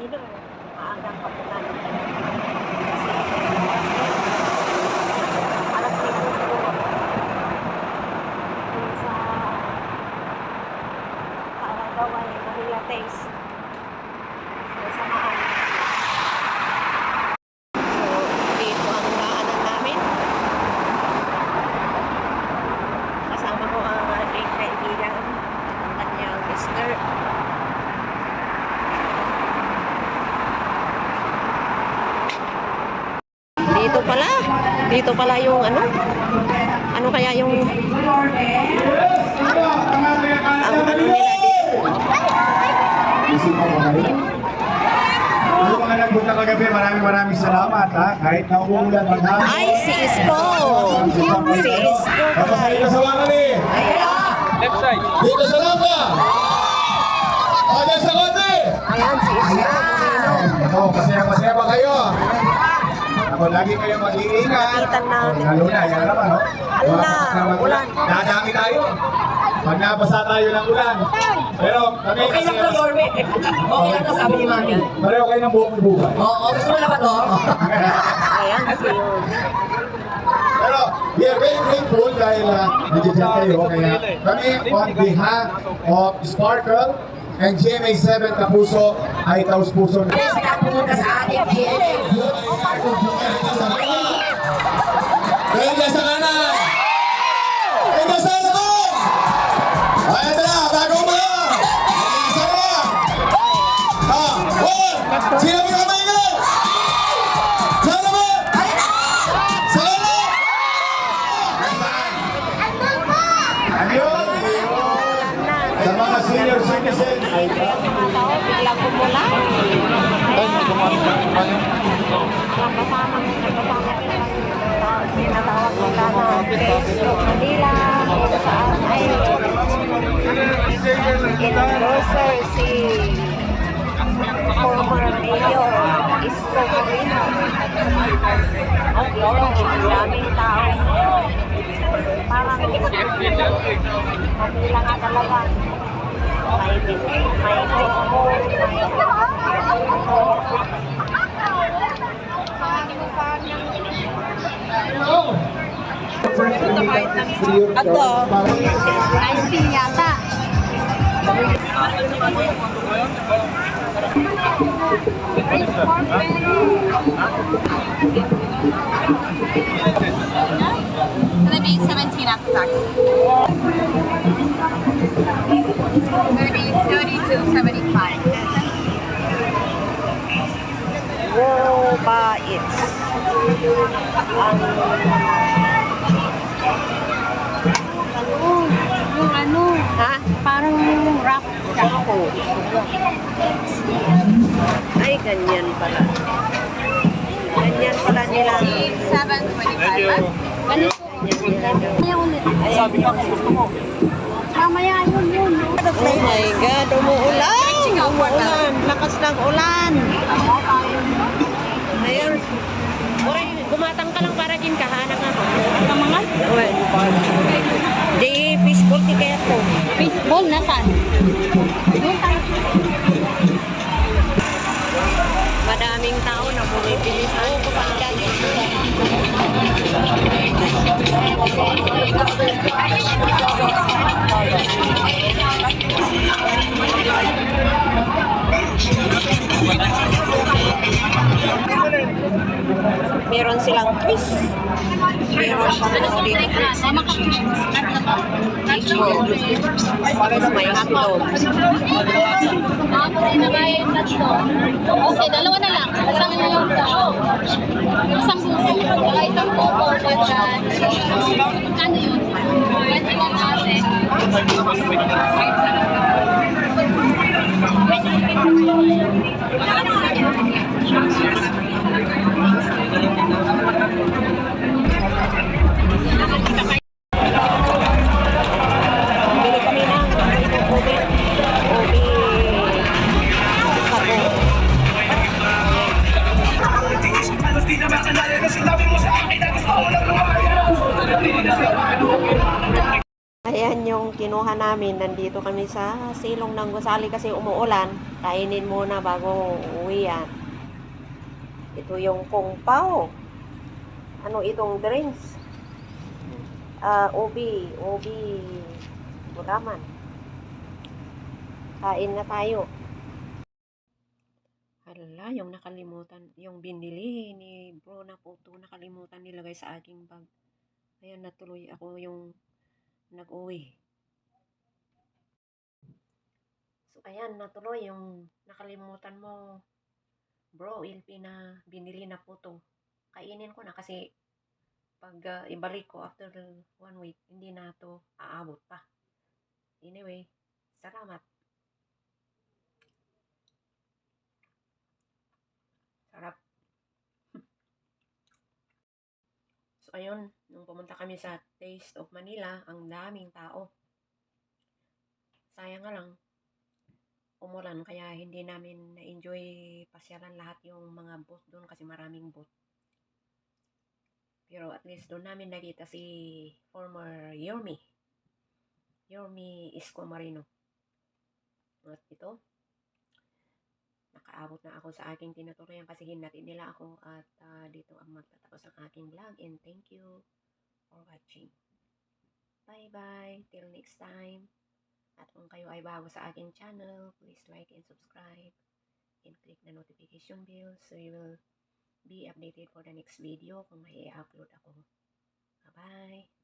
一个人爬山好好？Dito pala. Dito pala yung ano? Ano kaya yung ang ano nila dito? Kayo? Yung mga nagpunta kagabi, maraming maraming salamat ha. Kahit na umuulan maghapon. Ay, si Isko. Si Isko. Tapos sa ito sa wakali. Left side. Dito sa lapa. Ada sa konti. Ayan, si Isko. Ako, masaya-masaya ba kayo? Ako, lagi kayo mag-iingat. Kapitan natin. Lalo na, yan naman, no? Ala, ulan. Dadami tayo. Pag nabasa tayo ng ulan. Pero kami Okay lang to, Dorme. Okay lang to, sabi ni Mami. Pareho kayo ng buong buhay. Oo, gusto mo na ba to? Ayan, si. Pero we are very grateful dahil uh, nandiyan kayo. Kaya kami on behalf of Sparkle and GMA7 Kapuso ay taus puso na. Yes, na pumunta sa ating GMA. Sino mo kamay na? Sa naman! Sa kanan! Ano yun? Sa mga senior citizen ay Mga tao, biglang kumula. Ayan. Nakasama, nakasama kita. Tinatawag nila na Facebook Manila. Saan ay endorser si former mayor Isko Moreno. At ito, daming tao. Parang kabila nga talaga. May may baseball, Ato. 19 yata. Gonna be 17 after tax. 30, 32, 75. Wow, ba it's ang ano, yung ano, ha? Parang rock ako. Ganyan pala. Ganyan pala nila. 7, 25. Ganyan ulit. Sabi kung gusto mo. Mamaya yun yun. Oh my God, umuulan! Umuulan! Lakas ng ulan! Ayun. Oy, gumatang ka lang para din kahanang ako. Kamangan? Well, di fishbowl ticket ko. Fishbowl, nasan? Madaming tao na bumibili sa Meron Meron silang dito quiz. Tapos may hotdog. Okay, dalawa na lang. Isang na lang daw. Isang buko. Wala isang buko. Magkano yun? 21 ate. Bili Ayan kinuha namin. Nandito kami sa silong ng gusali kasi umuulan. Kainin muna bago uwi yan. Ito yung kung pao. Ano itong drinks? Ah, ubi, ubi, gulaman. Kain na tayo. Hala, yung nakalimutan, yung binili ni bro na puto, nakalimutan nilagay sa aking bag. Kaya natuloy ako yung nag-uwi. So, ayan, natuloy yung nakalimutan mo, bro, LP na binili na puto. Kainin ko na kasi pag ah, ibalik ko after one week, hindi na to aabot pa. Anyway, salamat. Sarap. So, ayun, nung pumunta kami sa Taste of Manila, ang daming tao. Sayang nga lang, umulan, kaya hindi namin na-enjoy pasyalan lahat yung mga booth doon kasi maraming booth. Pero at least doon namin nakita si former Yormi. Yormi Isko Marino. At ito, nakaabot na ako sa aking tinutuloyan kasi hinatid nila ako at ah, dito ang magtatapos ang aking vlog and thank you for watching. Bye bye, till next time. At kung kayo ay bago sa aking channel, please like and subscribe and click the notification bell so you will be updated for the next video kung may i-upload ako. Bye-bye!